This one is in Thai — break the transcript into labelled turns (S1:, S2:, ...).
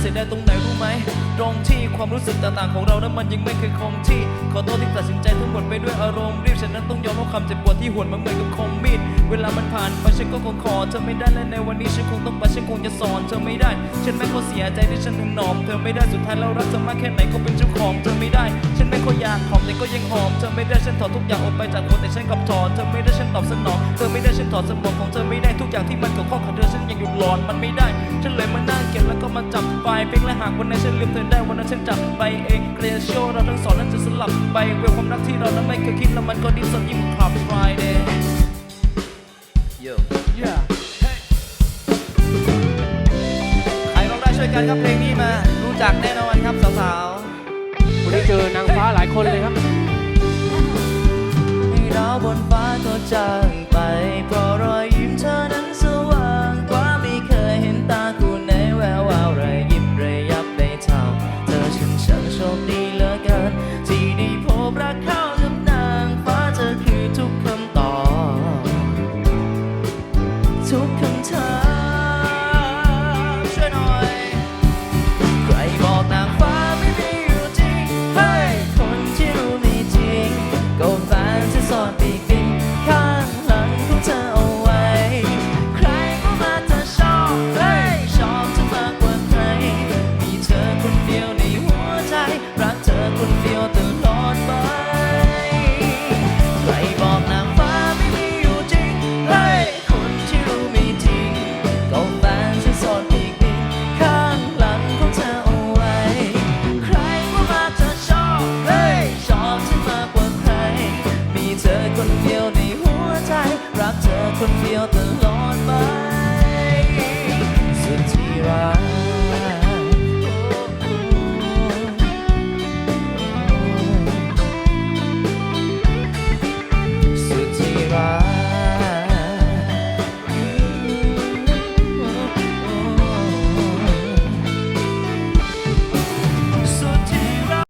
S1: เสียดายตรงไหนรู้ไหม ตรงที่ความรู้สึกต่างๆของเรานั้นมันยังไม่เคยคงที่ ขอโทษที่ตัดสินใจทั้งหมดไปด้วยอารมณ์รีบฉันนั้นต้องยอมรับความเจ็บปวดที่หวนมาเหมือนกับคมมีด เวลามันผ่านไปฉันก็คงขอเธอไม่ได้และในวันนี้ฉันคงต้องไปฉันคงจะสอนเธอไม่ได้ ฉันไม่เขาเสียใจที่ฉันถึงหนอมเธอไม่ได้สุดท้ายแล้วรักเธอมากแค่ไหนก็เป็นเจ้าของเธอไม่ได้ ฉันไม่เขาอยากหอมแต่ก็ยังหอมเธอไม่ได้ฉันถอดทุกอย่างออกไปจากหัวแต่ฉันกลับถอนเธอไม่ได้ฉันตอบสนองเธอไม่ได้ฉันถอดสมองของเธอไม่ได้ทุกอย่างที่มันเกี่ยวข้องกับเธอฉันยังหยุดหลอนมันไม่ได้ ฉันเลยมานั่งเก็บแล้วก็มาจับไฟล์เพลงและหากวันไหนฉันลืมเธอได้วันนั้นฉันจับไปเองเกลียโชว์เราทั้งสองนั้นจะสลับไปเวลความรักที่เรานั้นไม่เคยคิดแล้วมันก็ดิ้นสดยิ่งคลับ Friday Yo ใครร้องได้ช่วยกันครับเพลงนี้มา รู้จักแน่นอนครับสาวๆ
S2: วันนี้เจอนางฟ้าหลายคนเลยครับ
S1: ให้ดาวบนฟ้าก็จางไปเพราะ the Lord my